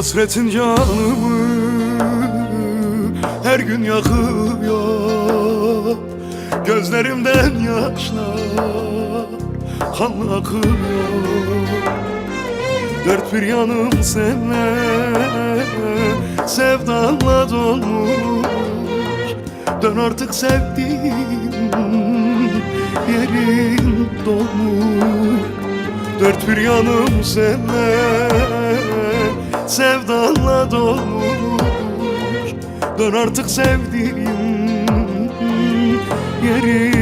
Hasretin canımı her gün yakıyor Gözlerimden yaşlar kanlı akıyor Dört bir yanım senle sevdanla dolmuş. Dön artık sevdiğim yerin dolmuş. Dört bir yanım senle sevdanla dolmuş. Dön artık sevdiğim dolmuş